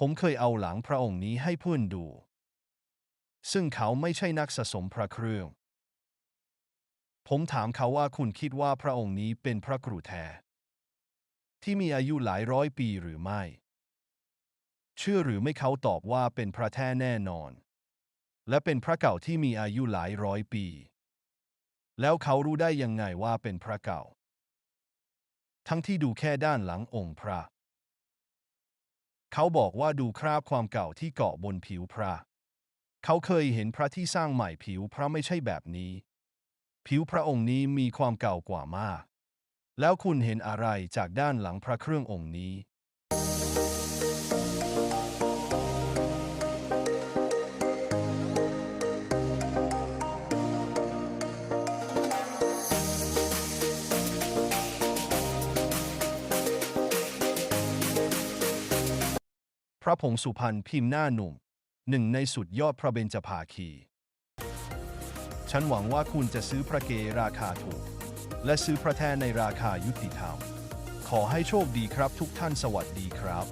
ผมเคยเอาหลังพระองค์นี้ให้เพื่อนดู ซึ่งเขาไม่ใช่นักสะสมพระเครื่อง ผมถามเขาว่าคุณคิดว่าพระองค์นี้เป็นพระกรุแท้ที่มีอายุหลายร้อยปีหรือไม่ เชื่อหรือไม่เขาตอบว่าเป็นพระแท้แน่นอน และเป็นพระเก่าที่มีอายุหลายร้อยปี แล้วเขารู้ได้ยังไงว่าเป็นพระเก่า ทั้งที่ดูแค่ด้านหลังองค์พระ เขาบอกว่าดูคราบความเก่าที่เกาะบนผิวพระ เขาเคยเห็นพระที่สร้างใหม่ผิวพระไม่ใช่แบบนี้ ผิวพระองค์นี้มีความเก่ากว่ามาก แล้วคุณเห็นอะไรจากด้านหลังพระเครื่ององค์นี้ ระผงสุพรรณพิมพ์หน้าหนุ่ม หนึ่งในสุดยอดพระเบญจภาคี ฉันหวังว่าคุณจะซื้อพระเกราคาถูก และซื้อพระแท้ในราคายุติธรรม ขอให้โชคดีครับทุกท่านสวัสดีครับ